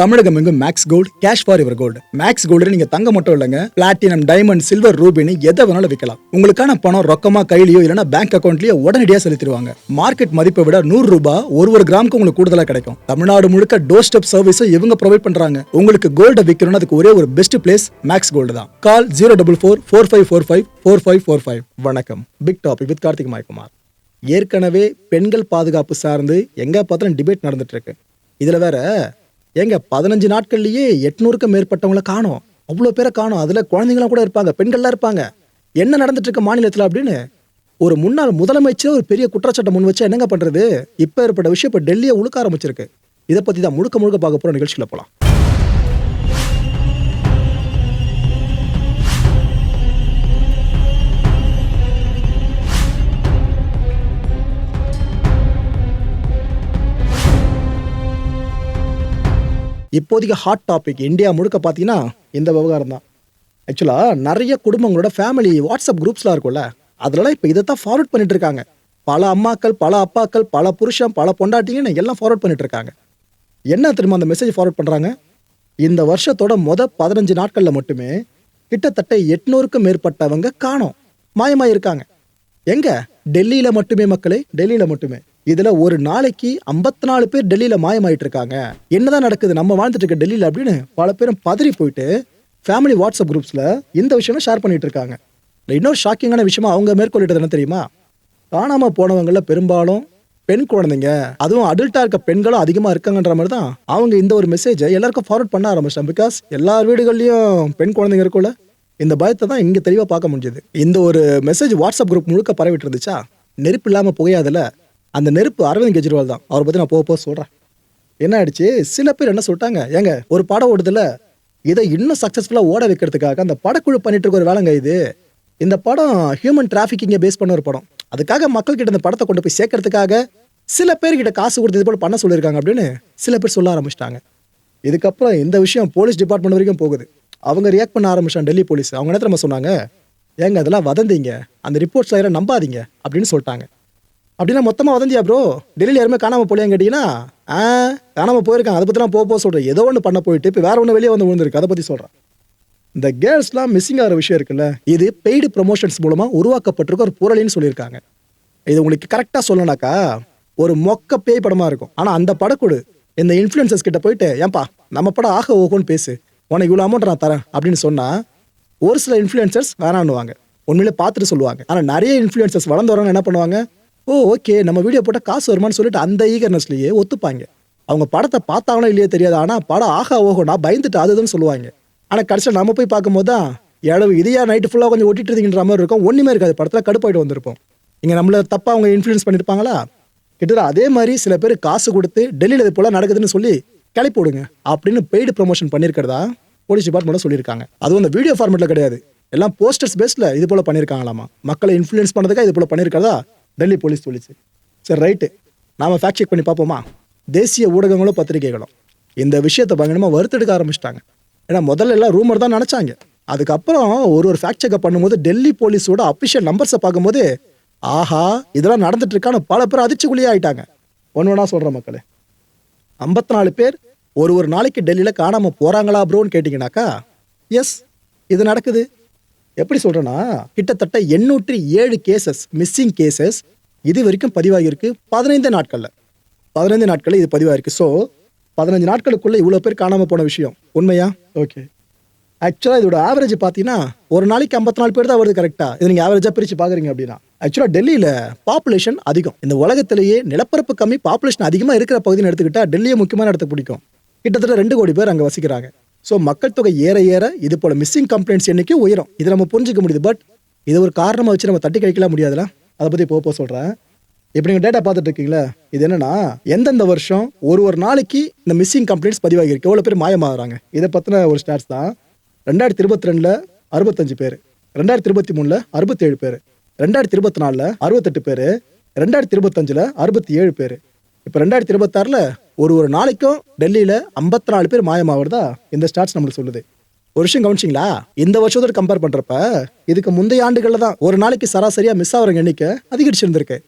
தமிழகம் எங்கும் Max Gold cash for your gold Max Gold நீங்க தங்க மட்டும் இல்லைங்க. பிளாட்டினம் டைமண்ட் சில்வர் ரூபினி எதை வேணாலும் விற்கலாம் உங்களுக்கான பணம் ரொக்கமா கையிலயோ இல்லைன்னா பேங்க் அக்கௌண்ட்லயோ உடனடியாக செலுத்திடுவாங்க. மார்க்கெட் மதிப்பை விட நூறு ரூபாய் ஒரு ஒரு கிராமுக்கு உங்களுக்கு கூடுதலா கிடைக்கும். தமிழ்நாடு முழுக்க டோர் ஸ்டெப் சர்வீஸும் இவங்க ப்ரொவைட் பண்றாங்க. உங்களுக்கு கோல்ட விற்கணும்னு அதுக்கு ஒரே ஒரு பெஸ்ட் பிளேஸ் மேக்ஸ் கோல்டு தான். Call zero double four four five four five four five four five வணக்கம். பிக் டாபிக் வித் கார்த்திக் மாய்குமார் ஏற்கனவே பெண்கள் பாதுகாப்பு சார்ந்து எங்க பார்த்தாலும் டிபேட் நடந்துட்டு இருக்கு. இதுல வேற ஏங்க பதினஞ்சு நாட்கள்லயே எட்நூறுக்கும் மேற்பட்டவங்கள காணும். அவ்வளோ பேரை காணோம். அதில் குழந்தைங்களாம் கூட இருப்பாங்க பெண்கள்லாம் இருப்பாங்க. என்ன நடந்துட்டு இருக்கு மாநிலத்தில் அப்படின்னு? ஒரு முன்னாள் முதலமைச்சர் ஒரு பெரிய குற்றச்சாட்டை முன் வச்சு என்னங்க பண்ணுறது இப்போ ஏற்பட்ட விஷயம் இப்போ டெல்லியை உழுக்க ஆரம்பிச்சிருக்கு. இதை பற்றி தான் முழுக்க முழுக்க பார்க்க போகிற நிகழ்ச்சியில் போகலாம் இப்போதைக்கு ஹாட் டாபிக் இந்தியா முழுக்க பார்த்தீங்கன்னா இந்த விவகாரம் தான். ஆக்சுவலாக நிறைய குடும்பங்களோட ஃபேமிலி வாட்ஸ்அப் குரூப்ஸ்லாம் இருக்கும்ல அதிலலாம் இப்போ இதை தான் ஃபார்வர்ட் பண்ணிட்டு இருக்காங்க. பல அம்மாக்கள் பல அப்பாக்கள் பல புருஷன் பல பொண்டாட்டிங்கன்னு எல்லாம் ஃபார்வர்ட் பண்ணிட்டு இருக்காங்க. என்ன தெரியுமா அந்த மெசேஜ் ஃபார்வர்ட் பண்ணுறாங்க இந்த வருஷத்தோட மொத பதினஞ்சு நாட்களில் மட்டுமே கிட்டத்தட்ட எட்நூறுக்கும் மேற்பட்டவங்க காணோம். மாயமாயிருக்காங்க. இருக்காங்க எங்க? டெல்லியில மட்டுமே மக்களே டெல்லியில மட்டுமே. இதுல ஒரு நாளைக்கு 54 நாலு பேர் டெல்லியில மாயமாயிட்டு இருக்காங்க என்னதான் நடக்குது? நம்ம வாழ்ந்துட்டு இருக்க டெல்லியில அப்படின்னு பல பேரும் பதறி போயிட்டு ஃபேமிலி வாட்ஸ்அப் குரூப்ஸ்ல இந்த விஷயம் ஷேர் பண்ணிட்டு இருக்காங்க. இன்னொரு ஷாக்கிங்கான விஷயமா அவங்க மேற்கொள்ளிட்டது என்ன தெரியுமா? காணாம போனவங்கள பெரும்பாலும் பெண் குழந்தைங்க அதுவும் அடல்ட்டா இருக்க பெண்களும் அதிகமா இருக்காங்கன்ற மாதிரி தான் அவங்க இந்த ஒரு மெசேஜை எல்லாருக்கும் ஃபார்வர்ட் பண்ண ஆரம்பிச்சிட்டாங்க. பிகாஸ் எல்லா வீடுகள்லயும் பெண் குழந்தைங்க இருக்கும்ல. இந்த பயத்தை தான் இங்க தெளிவா பார்க்க முடிஞ்சது. இந்த ஒரு மெசேஜ் வாட்ஸ்அப் குரூப் முழுக்க பரவிட்டு இருந்துச்சா? நெருப்பு இல்லாம புகையாதுல. அந்த நெருப்பு அரவிந்த் கெஜ்ரிவால் தான். அவரை பற்றி நான் போக போக சொல்கிறேன் என்ன ஆயிடுச்சு? சில பேர் என்ன சொல்லிட்டாங்க? ஏங்க ஒரு படம் ஓடுதுல இதை இன்னும் சக்ஸஸ்ஃபுல்லாக ஓட வைக்கிறதுக்காக அந்த படக்குழு பண்ணிட்டு இருக்க ஒரு வேலைங்க இது. இந்த படம் ஹியூமன் டிராஃபிக்கிங்கை பேஸ் பண்ண ஒரு படம். அதுக்காக மக்கள்கிட்ட இந்த படத்தை கொண்டு போய் சேர்க்கறதுக்காக சில பேர்கிட்ட காசு கொடுத்து இது போல் பண்ண சொல்லியிருக்காங்க அப்படின்னு சில பேர் சொல்ல ஆரம்பிச்சிட்டாங்க. இதுக்கப்புறம் இந்த விஷயம் போலீஸ் டிபார்ட்மெண்ட் வரைக்கும் போகுது. அவங்க ரியாக்ட் பண்ண ஆரம்பிச்சாங்க டெல்லி போலீஸ். அவங்க என்ன நம்ம சொன்னாங்க? ஏங்க அதெல்லாம் வதந்திங்க. அந்த ரிப்போர்ட்ஸ் யாரும் நம்பாதீங்க அப்படின்னு சொல்லிட்டாங்க. அப்படின்னா மொத்தமாக வதந்தியா ப்ரோ டெல்லியில் யாருமே காணாமல் போலியான்னு கேட்டிங்கன்னா ஆ காணாமல் போயிருக்காங்க. அதை பற்றிலாம் போக போக சொல்கிறேன் ஏதோ ஒன்று பண்ண போயிட்டு இப்போ வேற ஒன்று வெளியே வந்து விழுந்திருக்கு. அதை பற்றி சொல்கிறேன் இந்த கேர்ள்ஸ்லாம் மிஸ்ஸிங் ஆகிற விஷயம் இருக்குல்ல இது பெய்டு ப்ரொமோஷன்ஸ் மூலமாக உருவாக்கப்பட்டிருக்க ஒரு புரளின்னு சொல்லியிருக்காங்க. இது உங்களுக்கு கரெக்டாக சொல்லணாக்கா ஒரு மொக்க பேய் படமாக இருக்கும். ஆனால் அந்த படக்குழு இந்த இன்ஃப்ளூயன்சர்ஸ் கிட்ட போயிட்டு ஏன்பா நம்ம படம் ஆக ஓகோன்னு பேசு. உனக்கு இவ்வளோ அமௌண்ட் நான் தரேன் அப்படின்னு சொன்னால் ஒரு சில இன்ஃப்ளூயன்சர்ஸ் வேணான்னுவாங்க. உண்மையிலே பார்த்துட்டு சொல்லுவாங்க. ஆனால் நிறைய இன்ஃப்ளூயன்சர்ஸ் வளர்ந்து வரவங்க என்ன பண்ணுவாங்க? ஓ ஓகே நம்ம வீடியோ போட்டால் காசு வருமான்னு சொல்லிட்டு அந்த ஈகர்னஸ்லேயே ஒத்துப்பாங்க. அவங்க படத்தை பார்த்தாங்களோ இல்லையோ தெரியாது ஆனால் படம் ஆகா ஓகோ நான் பயந்துட்டு அதுதான் சொல்லுவாங்க. ஆனால் கடைசியில் நம்ம போய் பார்க்கும்போது தான் எழவு இதையா நைட்டு ஃபுல்லாக கொஞ்சம் ஒட்டிட்டு இருக்கின்ற மாதிரி இருக்கும். ஒன்றுமே இருக்காது படத்தில் கடுப்பாயிட்டு வந்திருப்போம். இங்கே நம்மள தப்பாக அவங்க இன்ஃப்ளூயன்ஸ் பண்ணியிருப்பாங்களா கிட்டத்தட்ட அதே மாதிரி சில பேர் காசு கொடுத்து டெல்லியில் இது போல் நடக்குதுன்னு சொல்லி கிளப்பி விடுங்க அப்படின்னு பெய்டு ப்ரொமோஷன் பண்ணியிருக்கிறதா போலீஸ் டிபார்ட்மெண்ட் சொல்லியிருக்காங்க. அதுவும் அந்த வீடியோ ஃபார்மெட்டில் கிடையாது. எல்லாம் போஸ்டர்ஸ் பேஸில் இது போல் பண்ணியிருக்காங்களாமா? மக்களை இன்ஃப்ளூயன்ஸ் பண்ணதுக்காக இது போல் பண்ணியிருக்கிறதா? டெல்லி போலீஸ் சொல்லிச்சு சரி ரைட்டு. நாம் ஃபேக்ட் செக் பண்ணி பார்ப்போமா? தேசிய ஊடகங்களும் பத்திரிகைகளும். இந்த விஷயத்தை பயங்கரமாக வறுத்தெடுக்க ஆரம்பிச்சிட்டாங்க. ஏன்னா முதல்ல எல்லாம் ரூமர் தான் நினச்சாங்க. அதுக்கப்புறம் ஒரு ஒரு ஃபேக்ட் செக்அப் பண்ணும்போது டெல்லி போலீஸோட அஃபிஷியல் நம்பர்ஸை பார்க்கும்போது ஆஹா இதெல்லாம் நடந்துட்டு இருக்கான்னு பல பேர் அதிர்ச்சிக்குள்ளேயே ஆயிட்டாங்க. ஒன்று ஒன்றா சொல்கிற மக்களே. ஐம்பத்தி நாலு பேர் ஒரு ஒரு நாளைக்கு டெல்லியில் காணாமல் போகிறாங்களா ப்ரோன்னு கேட்டிங்கனாக்கா எஸ் இது நடக்குது. எப்படி சொல்கிறேன்னா கிட்டத்தட்ட எண்ணூற்றி ஏழு கேசஸ் மிஸ்ஸிங் கேசஸ் இது வரைக்கும் பதிவாகியிருக்கு பதினைந்து நாட்களில். பதினைந்து நாட்களில் இது பதிவாகிருக்கு ஸோ பதினஞ்சு நாட்களுக்குள்ளே இவ்வளோ பேர் காணாமல் போன விஷயம். உண்மையா? ஓகே ஆக்சுவலாக இதோட ஆவரேஜ் பார்த்தீங்கன்னா ஒரு நாளைக்கு ஐம்பத்தி நாலு பேர் தான் வருது கரெக்டாக இது நீங்கள் ஆவரேஜாக பிரித்து பார்க்குறீங்க அப்படின்னா. ஆக்சுவலாக டெல்லியில் பாப்புலேஷன் அதிகம். இந்த உலகத்திலேயே நிலப்பரப்பு கம்மி பாப்புலேஷன் அதிகமாக இருக்கிற பகுதின்னு எடுத்துக்கிட்டால் டெல்லியை முக்கியமான இடத்துக்கு பிடிக்கும். கிட்டத்தட்ட ரெண்டு கோடி பேர் அங்கே வசிக்கிறாங்க. ஸோ மக்கள் தொகை ஏற ஏற இது போல மிஸ்ஸிங் கம்ப்ளைண்ட்ஸ் எண்ணிக்கை உயரும். இதை நம்ம புரிஞ்சிக்க முடியுது. பட் இது ஒரு காரணமாக வச்சு நம்ம தட்டி கழிக்கலாம் முடியாதுல? அதை பற்றி போக போக சொல்கிறேன் இப்போ நீங்கள் டேட்டா பார்த்துட்டு இருக்கீங்களா இது என்னன்னா எந்தெந்த வருஷம் ஒரு ஒரு நாளைக்கு இந்த மிஸ்ஸிங் கம்ப்ளைண்ட்ஸ் பதிவாகியிருக்கு? எவ்வளோ பேர் மாயமாகறாங்க? இதை பற்றின ஒரு ஸ்டாட்ஸ் தான். ரெண்டாயிரத்தி இருபத்தி ரெண்டில் அறுபத்தஞ்சு பேர். ரெண்டாயிரத்தி இருபத்தி மூணில் அறுபத்தேழு பேர். ரெண்டாயிரத்தி இருபத்தி நாலில் அறுபத்தெட்டு பேர். ரெண்டாயிரத்தி இருபத்தஞ்சில் அறுபத்தி ஏழு பேர். இப்போ ரெண்டாயிரத்தி இருபத்தாறில் ஒரு ஒரு நாளைக்கும் டெல்லியில் ஐம்பத்தி நாலு பேர் மாயமாகிறதா இந்த ஸ்டாட்ஸ் நம்மளுக்கு சொல்லுது. ஒரு விஷயம் கவனிச்சிங்களா? இந்த வருஷத்தோட கம்பேர் பண்ணுறப்ப இதுக்கு முந்தைய ஆண்டுகளில் தான் ஒரு நாளைக்கு சராசரியாக மிஸ் ஆகிற எண்ணிக்கை அதிகரிச்சிருந்திருக்கு.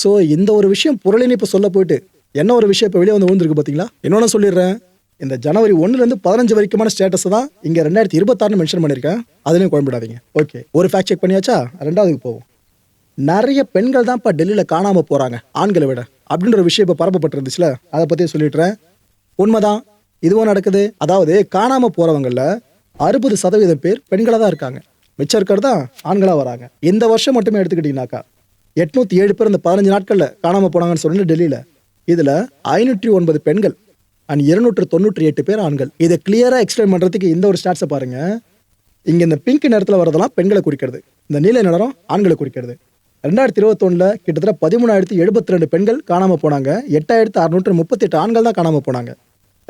ஸோ இந்த ஒரு விஷயம் புரளின்னு இப்போ சொல்ல போயிட்டு என்ன ஒரு விஷயம் இப்போ வெளியே வந்து விழுந்திருக்கு பார்த்தீங்களா இன்னொன்று சொல்லிடுறேன். இந்த ஜனவரி ஒன்றுலேருந்து பதினஞ்சு வரைக்குமான ஸ்டேட்டஸ் தான் இங்கே ரெண்டாயிரத்தி இருபத்தாறுனு மென்ஷன் பண்ணியிருக்கேன். அதுலேயும் குழம்பிடாதீங்க. ஓகே ஒரு ஃபேக்ட் செக் பண்ணியாச்சா? ரெண்டாவதுக்கு போவோம். நிறைய பெண்கள் தான் இப்போ டெல்லியில் காணாமல் போகிறாங்க ஆண்களை விட. அப்படின்ற ஒரு விஷயம் இப்போ பரப்பப்பட்டிருந்துச்சுல? அதை பற்றி சொல்லிடுறேன் உண்மைதான். இதுவும் நடக்குது. அதாவது காணாமல் போகிறவங்களில் அறுபது சதவீதம் பேர் பெண்களாக தான் இருக்காங்க. மிச்சம் இருக்கிறது தான் ஆண்களாக வராங்க. இந்த வருஷம் மட்டுமே எடுத்துக்கிட்டிங்கனாக்கா எட்நூற்றி ஏழு பேர் இந்த பதினஞ்சு நாட்களில் காணாமல் போனாங்கன்னு சொல்லிட்டு டெல்லியில். இதில் ஐநூற்றி ஒன்பது பெண்கள் அண்ட் இருநூற்று தொண்ணூற்றி எட்டு பேர் ஆண்கள். இதை கிளியராக எக்ஸ்பிளைன் பண்ணுறதுக்கு இந்த ஒரு ஸ்டாட்ஸை பாருங்கள் இங்கே இந்த பிங்க் நிறத்தில் வரதெல்லாம் பெண்களை குறிக்கிறது. இந்த நீல நிறம் ஆண்களை குறிக்கிறது. ரெண்டாயிரத்தி இருபத்தொன்னில் கிட்டத்தட்ட பதிமூணாயிரத்தி எழுபத்தி ரெண்டு பெண்கள் காணாமல் போனாங்க. எட்டாயிரத்து அறுநூற்று முப்பத்தெட்டு ஆண்கள் தான் காணாமல் போனாங்க.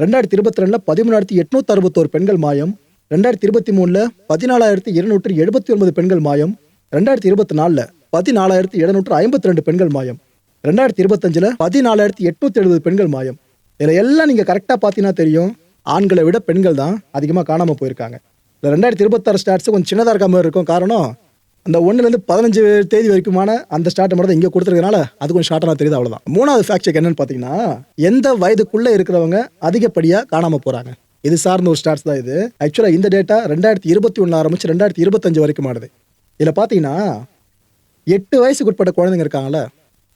ரெண்டாயிரத்தி இருபத்தி ரெண்டில் பதிமூணாயிரத்தி எட்நூத்தி அறுபத்தோரு பெண்கள் மாயம். ரெண்டாயிரத்தி இருபத்தி மூணில் பதினாலாயிரத்தி இருநூற்று எழுபத்தி ஒன்பது பெண்கள் மாயம். ரெண்டாயிரத்தி இருபத்தி நாலில் பதினாலாயிரத்தி எழுநூற்று ஐம்பத்தி ரெண்டு பெண்கள் மாயம். ரெண்டாயிரத்தி இருபத்தஞ்சில் பதினாலாயிரத்தி எட்நூத்தி எழுபது பெண்கள் மாயம். இதில் எல்லாம் நீங்கள் கரெக்டாக பார்த்தீங்கன்னா தெரியும். ஆண்களை விட பெண்கள் தான் அதிகமாக காணாமல் போயிருக்காங்க. இந்த ரெண்டாயிரத்தி இருபத்தாறு ஸ்டாட்ஸ் கொஞ்சம் சின்னதாக இருக்க மாதிரி இருக்கும். காரணம் அந்த ஒன்றுலேருந்து பதினஞ்சு தேதி வரைக்குமான அந்த ஸ்டார்ட் மட்டும் இங்கே கொடுத்துருக்கனால அது கொஞ்சம் ஷார்ட்டாக தெரியுது அவ்வளோதான் மூணாவது ஃபேக்ட் செக் என்னன்னு பார்த்தீங்கன்னா எந்த வயதுக்குள்ளே இருக்கிறவங்க அதிகப்படியாக காணாமல் போகிறாங்க இது சார்ந்த ஒரு ஸ்டாட்ஸ் தான் இது. ஆக்சுவலாக இந்த டேட்டா ரெண்டாயிரத்தி இருபத்தி ஒன்று ஆரம்பிச்சு ரெண்டாயிரத்தி இருபத்தஞ்சு வரைக்கும் ஆடுது இதில் பார்த்தீங்கன்னா எட்டு வயசுக்கு உட்பட்ட குழந்தைங்க இருக்காங்களே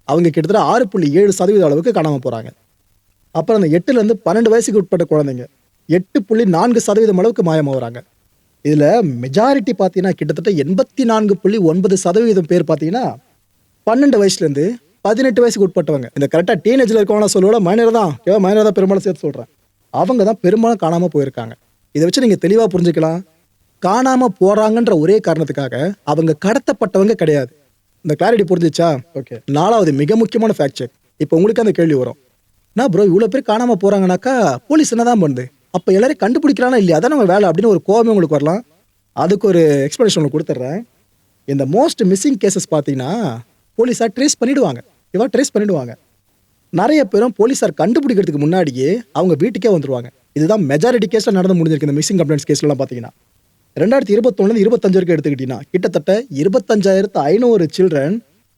அவங்க கிட்டத்தட்ட ஆறு புள்ளி ஏழு சதவீத அளவுக்கு காணாமல் போகிறாங்க அப்புறம் அந்த எட்டுலேருந்து பன்னெண்டு வயசுக்கு உட்பட்ட குழந்தைங்க எட்டு புள்ளி நான்கு சதவீதம் அளவுக்கு மாயமாகறாங்க. இதில் மெஜாரிட்டி பார்த்தீங்கன்னா கிட்டத்தட்ட எண்பத்தி நான்கு புள்ளி ஒன்பது சதவீதம் பேர் பார்த்தீங்கன்னா பன்னெண்டு வயசுலேருந்து பதினெட்டு வயசுக்கு உட்பட்டவங்க. இந்த கரெக்டாக டீனேஜில் இருக்கவங்க சொல்லுவோட மைனர் தான். ஏதோ மைனர் தான் பெரும்பாலும் சேர்த்து சொல்கிறேன் அவங்க தான் பெரும்பாலும் காணாமல் போயிருக்காங்க. இதை வச்சு நீங்கள் தெளிவாக புரிஞ்சுக்கலாம். காணாமல் போகிறாங்கன்ற ஒரே காரணத்துக்காக அவங்க கடத்தப்பட்டவங்க கிடையாது. இந்த கிளாரிட்டி புரிஞ்சிச்சா? ஓகே நாலாவது மிக முக்கியமான ஃபேக்ட் செக் இப்போ உங்களுக்கு அந்த கேள்வி வரும். நான் ப்ரோ இவ்வளோ பேர் காணாமல் போகிறாங்கனாக்கா போலீஸ் என்ன தான் பண்ணுது? அப்போ எல்லாரும் கண்டுபிடிக்கிறானா இல்லையா? அதான் நம்ம வேலை அப்படின்னு ஒரு கோபம் உங்களுக்கு வரலாம். அதுக்கு ஒரு எக்ஸ்ப்ளனேஷன் உங்களுக்கு கொடுத்துட்றேன் இந்த மோஸ்ட் மிஸ்ஸிங் கேசஸ் பார்த்தீங்கன்னா போலீஸார் ட்ரேஸ் பண்ணிடுவாங்க. இவா ட்ரேஸ் பண்ணிடுவாங்க. நிறைய பேரும் போலீஸார் கண்டுபிடிக்கிறதுக்கு முன்னாடியே அவங்க வீட்டுக்கே வந்துருவாங்க. இதுதான் மெஜாரிட்டி கேஸில் நடந்து முடிஞ்சிருக்கு. இந்த மிஸ்ஸிங் கம்ப்ளைண்ட்ஸ் கேஸ்லாம் பார்த்தீங்கன்னா. ரெண்டாயிரத்தி இருபத்தொன்னு இருபத்தஞ்சு வரைக்கும் எடுத்துக்கிட்டிங்கன்னா கிட்டத்தட்ட இருபத்தஞ்சாயிரத்து ஐநூறு சில்ட்ரன்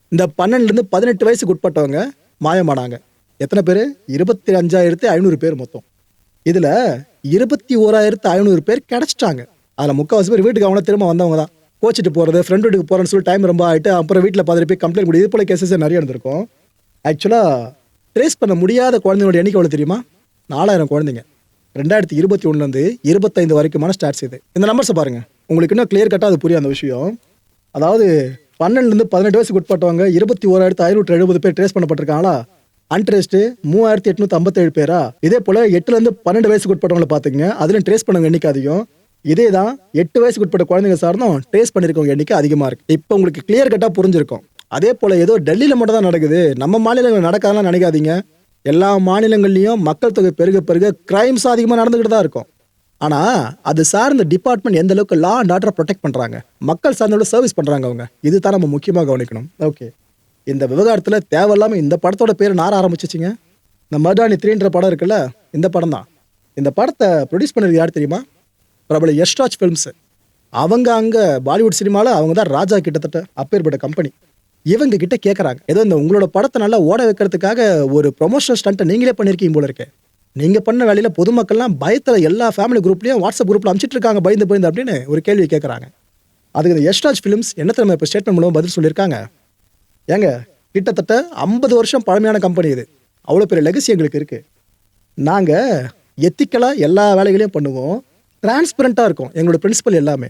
இந்த பன்னெண்டுலேருந்து பதினெட்டு வயசுக்கு உட்பட்டவங்க மாயமானாங்க. எத்தனை பேர்? இருபத்தி அஞ்சாயிரத்து ஐநூறு பேர் மொத்தம். இதில் இருபத்தி ஓராயிரத்து ஐநூறு பேர் கிடச்சிட்டாங்க. அதில் முக்கால்வாசி பேர் வீட்டுக்கு அவங்கள திரும்ப வந்தவங்க தான். கோச்சிட்டு போகிறது ஃப்ரெண்ட் வீட்டுக்கு போகிறேன்னு சொல்லி டைம் ரொம்ப ஆகிட்டு அப்புறம் வீட்டில் பார்த்துட்டு போய் கம்ப்ளைண்ட் பண்ணி இது போல கேசஸ் நிறைய இருந்திருக்கும் ஆக்சுவலாக ட்ரேஸ் பண்ண முடியாத குழந்தைங்களோட எண்ணிக்கை எவ்வளோ தெரியுமா? நாலாயிரம் குழந்தைங்க. ரெண்டாயிரத்தி இருபத்தி ஒன்றுலேருந்து இருபத்தைந்து வரைக்குமான ஸ்டாட்ஸ் இது. இந்த நம்பர்ஸை பாருங்கள் உங்களுக்கு இன்னும் கிளியர் கட்டாக அது புரியும் அந்த விஷயம். அதாவது பன்னெண்டுலேருந்து பதினெட்டு வயசுக்கு உட்பட்டவங்க இருபத்தி ஓராயிரத்து ஐநூற்று எழுபது பேர் ட்ரேஸ் பண்ணப்பட்டிருக்காங்களா? அன்ட்ரெஸ்ட் மூவாயிரத்தி எட்நூத்தி ஐம்பத்தேழு பேரா? இதே போல் எட்டுலேருந்து பன்னெண்டு வயசுக்கு உட்பட்டவங்களை பாத்துங்க அதுல ட்ரேஸ் பண்ணவங்க எண்ணிக்கை அதிகம் இதே தான் எட்டு வயசுக்கு உட்பட்ட குழந்தைங்க சார்ந்தும் ட்ரேஸ் பண்ணியிருக்கவங்க எண்ணிக்கை அதிகமாக இருக்கு. இப்போ உங்களுக்கு கிளியர் கட்டா புரிஞ்சிருக்கும். அதே போல் ஏதோ டெல்லியில் மட்டும் தான் நடக்குது. நம்ம மாநிலங்கள் நடக்காதெல்லாம் நினைக்காதீங்க. எல்லா மாநிலங்கள்லையும் மக்கள் தொகை பெருக பெருக கிரைம்ஸ் அதிகமாக நடந்துக்கிட்டு தான் இருக்கும். ஆனால் அது சார்ந்த டிபார்ட்மெண்ட் எந்த அளவுக்கு லா அண்ட் ஆர்டரை ப்ரொடெக்ட் பண்ணுறாங்க மக்கள் சார்ந்தோட சர்வீஸ் பண்ணுறாங்க அவங்க. இதுதான் நம்ம முக்கியமாக கவனிக்கணும். ஓகே இந்த விவகாரத்தில் தேவையில்லாமல் இந்த படத்தோட பேர் நார ஆரம்பிச்சிச்சிங்க. இந்த மர்டானி த்ரீன்ற படம் இருக்குல்ல இந்த படம் தான் இந்த படத்தை ப்ரொடியூஸ் பண்ணது யார் தெரியுமா? பிரபல யஷ்ராஜ் ஃபிலிம்ஸ் அவங்க அங்கே பாலிவுட் சினிமாவில் அவங்க தான் ராஜா கிட்டத்தட்ட அப்பேற்பட்ட கம்பெனி இவங்க கிட்ட கேட்குறாங்க ஏதோ இந்த உங்களோட படத்தை நல்லா ஓட வைக்கிறதுக்காக ஒரு ப்ரொமோஷனல் ஸ்டண்ட்டை நீங்களே பண்ணியிருக்கீங்க போல இருக்கே. நீங்கள் பண்ண வேலையில் பொதுமக்கள்லாம் பயத்தில் எல்லா ஃபேமிலி குரூப்லேயும் வாட்ஸ்அப் குரூப்பில் அனுப்பிச்சிட்டு இருக்காங்க பயந்து பயந்து அப்படின்னு ஒரு கேள்வி கேட்குறாங்க அதுக்கு இந்த யஷ்ராஜ் ஃபிலிம்ஸ் என்ன நம்ம இப்போ ஸ்டேட்மெண்ட் மூலம் பதில் சொல்லியிருக்காங்க? ஏங்க கிட்டத்தட்ட ஐம்பது வருஷம் பழமையான கம்பெனி இது. அவ்வளோ பெரிய லெகசி எங்களுக்கு இருக்குது நாங்கள் எத்திக்கலாக எல்லா வேலைகளையும் பண்ணுவோம். டிரான்ஸ்பரண்ட்டாக இருக்கும் எங்களோட பிரின்சிபல் எல்லாமே.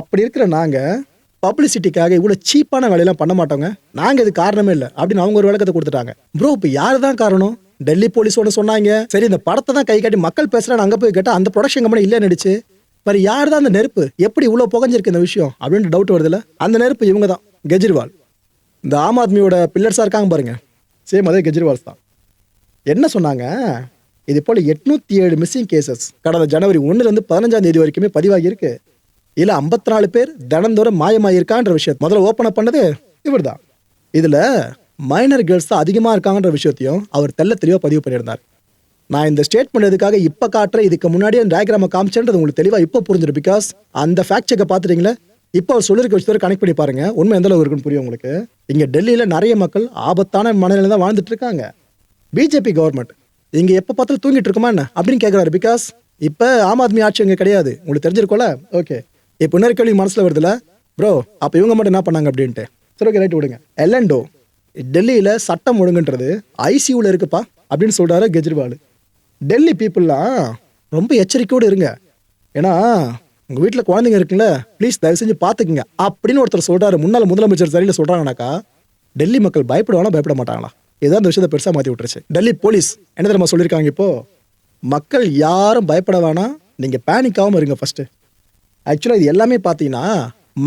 அப்படி இருக்கிற நாங்கள் பப்ளிசிட்டிக்காக இவ்வளோ சீப்பான வேலையெல்லாம் பண்ண மாட்டோங்க. நாங்கள் இது காரணமே இல்லை. அப்படின்னு அவங்க ஒரு விளக்கத்தை கொடுத்துட்டாங்க. ப்ரோ இப்போ யார் தான் காரணம்? டெல்லி போலீஸ் ஒன்று சொன்னாங்க. சரி இந்த படத்தை தான் கை காட்டி மக்கள் பேசுகிறான்னு அங்கே போய் கேட்டால் அந்த ப்ரொடக்ஷன் கம்பெனி இல்லைன்னு நடிச்சு வேறு யார் தான் அந்த நெருப்பு? எப்படி இவ்வளோ புகஞ்சிருக்கு இந்த விஷயம்? அப்படின்ற டவுட் வருதுல்ல? அந்த நெருப்பு இவங்க தான் கெஜ்ரிவால். இந்த ஆம் ஆத்மியோட பில்லர்ஸாக இருக்காங்க பாருங்க. சேம் அதே கெஜ்ரிவால்ஸ் தான். என்ன சொன்னாங்க? இது போல் எட்நூற்றி ஏழு மிஸ்ஸிங் கேசஸ் கடந்த ஜனவரி ஒன்றுலேருந்து பதினஞ்சாம் தேதி வரைக்குமே பதிவாகியிருக்கு. இதில் ஐம்பத்தி நாலு பேர் தினந்தோறும் மாயமாயிருக்கான்ற விஷயம் முதல்ல ஓப்பன் பண்ணது இவர் தான் இதில் மைனர் கேர்ள்ஸ் தான் அதிகமாக இருக்காங்கன்ற விஷயத்தையும் அவர் தெல்ல தெளிவாக பதிவு பண்ணியிருந்தார். நான் இந்த ஸ்டேட் பண்ணதுக்காக இப்போ காட்டுறேன்? இதுக்கு முன்னாடியே டயக்ராமை காமிச்சேன்றது உங்களுக்கு தெளிவாக இப்போ புரிஞ்சிடும். பிகாஸ் அந்த ஃபேக்ட் செக்கை பார்த்துட்டீங்களே? இப்போ அவர் சொல்லியிருக்க விஷயத்தை கனெக்ட் பண்ணி பாருங்க. உண்மை எந்த அளவு இருக்குன்னு புரியும் உங்களுக்கு? இங்கே டெல்லியில் நிறைய மக்கள் ஆபத்தான மனநிலை தான் வாழ்ந்துட்டு இருக்காங்க. பிஜேபி கவர்மெண்ட் இங்க எப்ப பார்த்தாலும் தூங்கிட்டு இருக்குமா என்ன? அப்படின்னு கேக்குறாரு. பிகாஸ் இப்ப ஆம் ஆத்மி ஆட்சி அங்க கிடையாது. உங்களுக்கு தெரிஞ்சிருக்கோல ஓகே இப்போ இன்னொரு கேள்வி மனசுல வருதுல ப்ரோ அப்ப இவங்க மட்டும் என்ன பண்ணாங்க அப்படின்ட்டு? சரி ஓகே ரைட் விடுங்க. எல்லண்டோ டெல்லியில சட்டம் ஒழுங்குன்றது ஐசியூல இருக்குப்பா அப்படின்னு சொல்றாரு கெஜ்ரிவால். டெல்லி பீப்புளெலாம் ரொம்ப எச்சரிக்கையோடு இருங்க. ஏன்னா உங்கள் வீட்டில் குழந்தைங்க இருக்குல்ல ப்ளீஸ் தயவு செஞ்சு பார்த்துக்குங்க அப்படின்னு ஒருத்தர் சொல்கிறாரு முன்னாள் முதலமைச்சர் சரியில் சொல்கிறாங்கனாக்கா டெல்லி மக்கள் பயப்படுவாங்களா பயப்பட மாட்டாங்களா? ஏதோ அந்த விஷயத்தை பெருசாக மாற்றி விட்டுருச்சு. டெல்லி போலீஸ் என்ன தெரியுமா சொல்லியிருக்காங்க இப்போ? மக்கள் யாரும் பயப்பட வேணாம். நீங்கள் பேனிக்காகவும் இருங்க ஃபஸ்ட்டு ஆக்சுவலாக இது எல்லாமே பார்த்தீங்கன்னா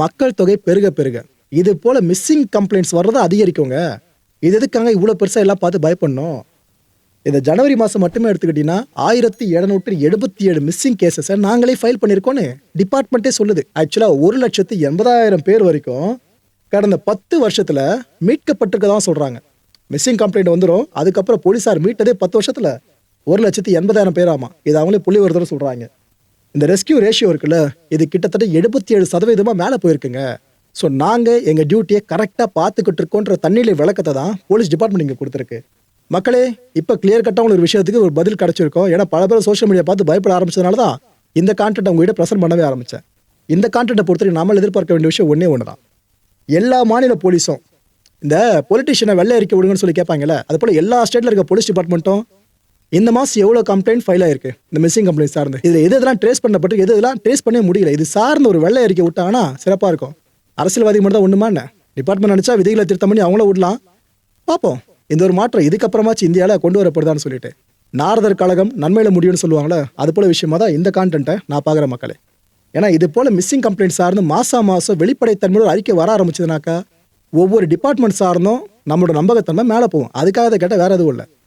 மக்கள் தொகை பெருக பெருக. இது போல் மிஸ்ஸிங் கம்ப்ளைண்ட்ஸ் வர்றதை அதிகரிக்குங்க. இது எதுக்காங்க இவ்வளோ பெருசாக எல்லாம் பார்த்து பயப்படணும்? இந்த ஜனவரி மாதம் மட்டுமே எடுத்துக்கிட்டீங்கன்னா ஆயிரத்தி எழுநூற்றி எழுபத்தி ஏழு மிஸ்ஸிங் கேசஸை நாங்களே ஃபைல் பண்ணியிருக்கோன்னு டிபார்ட்மெண்ட்டே சொல்லுது. ஆக்சுவலாக ஒரு லட்சத்து எண்பதாயிரம் பேர் வரைக்கும் கடந்த பத்து வருஷத்தில் மீட்கப்பட்டிருக்கதான் சொல்கிறாங்க மிஸ்ஸிங் கம்ப்ளைண்ட் வந்துடும் அதுக்கப்புறம் போலீஸார் மீட்டதே பத்து வருஷத்தில் ஒரு லட்சத்து எண்பதாயிரம் பேர் ஆமாம் இது அவங்களே புள்ளி வருதுன்னு சொல்கிறாங்க இந்த ரெஸ்கியூ ரேஷியோ இருக்குல்ல இது கிட்டத்தட்ட எழுபத்தி ஏழு சதவீதமாக மேலே போயிருக்குங்க. ஸோ நாங்கள் எங்கள் டியூட்டியை கரெக்டாக பார்த்துக்கிட்டு இருக்கோன்ற தண்ணியில் விளக்கத்தை தான் போலீஸ் டிபார்ட்மெண்ட் இங்கே கொடுத்துருக்கு. மக்களே இப்போ கிளியர் கட்டாக ஒரு விஷயத்துக்கு ஒரு பதில் கிடச்சிருக்கோம். ஏன்னா பல பேர் சோஷியல் மீடியா பார்த்து பயப்பட ஆரம்பிச்சதுனால தான் இந்த கான்டென்ட் உங்ககிட்ட ப்ரெசென்ட் பண்ணவே ஆரம்பித்தேன் இந்த கான்டென்ட்டை பொறுத்தவரைக்கும் நாமல் எதிர்பார்க்க வேண்டிய விஷயம் ஒன்றே ஒன்று தான் எல்லா மாநில போலீஸும் இந்த பொலிட்டிஷியனை வெள்ளை அறிக்கை விடுங்கன்னு சொல்லி கேட்பாங்கல்ல அது போல் எல்லா ஸ்டேட்டில் இருக்க போலீஸ் டிபார்ட்மெண்ட்டும் இந்த மாதம் எவ்வளோ கம்ப்ளைண்ட் ஃபைல் ஆயிருக்கு? இந்த மிஸ்ஸிங் கம்ப்ளைண்ட் சார்ந்து. இதில் எது எதெல்லாம் ட்ரேஸ் பண்ணப்பட்டு எது இதெல்லாம் ட்ரேஸ் பண்ணவே முடியல? இது சார்ந்த ஒரு வெள்ளை அறிக்கை விட்டாங்கன்னா சிறப்பாக இருக்கும். அரசியல்வாதி மட்டும் தான் ஒன்றுமா என்ன? டிபார்ட்மெண்ட் நினச்சா விதிகளை திருத்தம் பண்ணி அவங்கள விடலாம். பார்ப்போம். இந்த ஒரு மாற்றம் இதுக்கப்புறமாச்சு இந்தியாவில் கொண்டு வரப்படுதான்னு சொல்லிட்டு. நாரதர் கழகம் நன்மையில முடியும்னு சொல்லுவாங்களே அது போல விஷயமா தான் இந்த கான்டென்ட்டை நான் பார்க்குற மக்களே. ஏன்னா இது போல மிஸ்ஸிங் கம்ப்ளைண்ட் சார்ந்து மாதம் மாசம் வெளிப்படைத்தன்மையோட அறிக்கை வர ஆரம்பிச்சதுனாக்கா ஒவ்வொரு டிபார்ட்மெண்ட் சார்ந்தும் நம்மளோட நம்பகத்தன்மை மேலே போகும். அதுக்காக கேட்டால் வேற எதுவும் இல்லை.